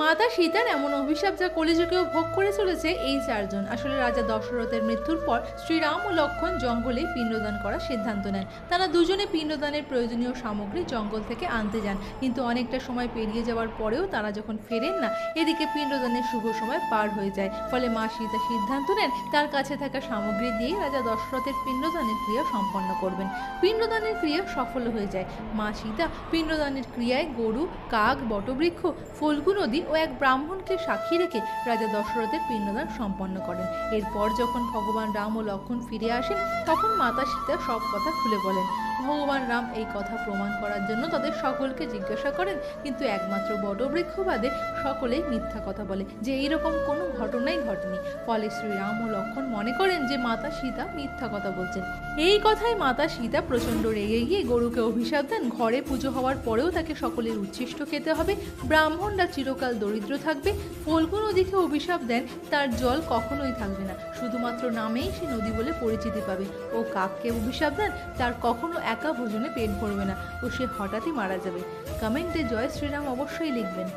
মাতা সীতার এমন অভিশাপ যা কলিযুগেও ভোগ করে চলেছে এই চারজন। আসলে রাজা দশরথের মৃত্যুর পর শ্রীরাম ও লক্ষণ জঙ্গলে পিণ্ডদান করার সিদ্ধান্ত নেন। তারা দুজনে পিণ্ডদানের প্রয়োজনীয় সামগ্রী জঙ্গল থেকে আনতে যান, কিন্তু অনেকটা সময় পেরিয়ে যাওয়ার পরেও তারা যখন ফেরেন না, এদিকে পিণ্ডদানের শুভ সময় পার হয়ে যায়। ফলে মা সীতা সিদ্ধান্ত নেন, তার কাছে থাকা সামগ্রী দিয়ে রাজা দশরথের পিণ্ডদানের ক্রিয়া সম্পন্ন করবেন। পিণ্ডদানের ক্রিয়া সফল হয়ে যায়। মা সীতা পিণ্ডদানের ক্রিয়ায় গরু, কাক, বটবৃক্ষ ফল্গু নদী ও এক ব্রাহ্মণকে সাক্ষী রেখে রাজা দশরথের পিণ্ডদান সম্পন্ন করেন। এরপর যখন ভগবান রাম ও লক্ষণ ফিরে আসেন, তখন মাতা সীতা সব কথা খুলে বলেন। ভগবান রাম এই কথা প্রমাণ করার জন্য তাদের সকলকে জিজ্ঞাসা করেন, কিন্তু একমাত্র বটবৃক্ষ বাদে সকলেই মিথ্যা কথা বলে যে এইরকম কোনো ঘটনাই ঘটেনি। ফলে শ্রীরাম ও লক্ষণ মনে করেন যে মাতা সীতা মিথ্যা কথা বলছেন। এই কথায় মাতা সীতা প্রচণ্ড রেগে গিয়ে গরুকে অভিশাপ দেন। ঘরে পুজো হওয়ার পরেও তাকে সকলের উচ্ছিষ্ট খেতে হবে। ব্রাহ্মণরা চিরকাল দরিদ্র থাকবে। ফল্গু নদীকে অভিশাপ দেন, তার জল কখনোই থাকবে না। শুধুমাত্র নামেই সে নদী বলে পরিচিতি পাবে। ও কাককে অভিশাপ দেন, তার কখনো একা ভোজনে পেট ভরবে না, ও সে হঠাৎই মারা যাবে। কমেন্টে জয় শ্রীরাম অবশ্যই লিখবেন।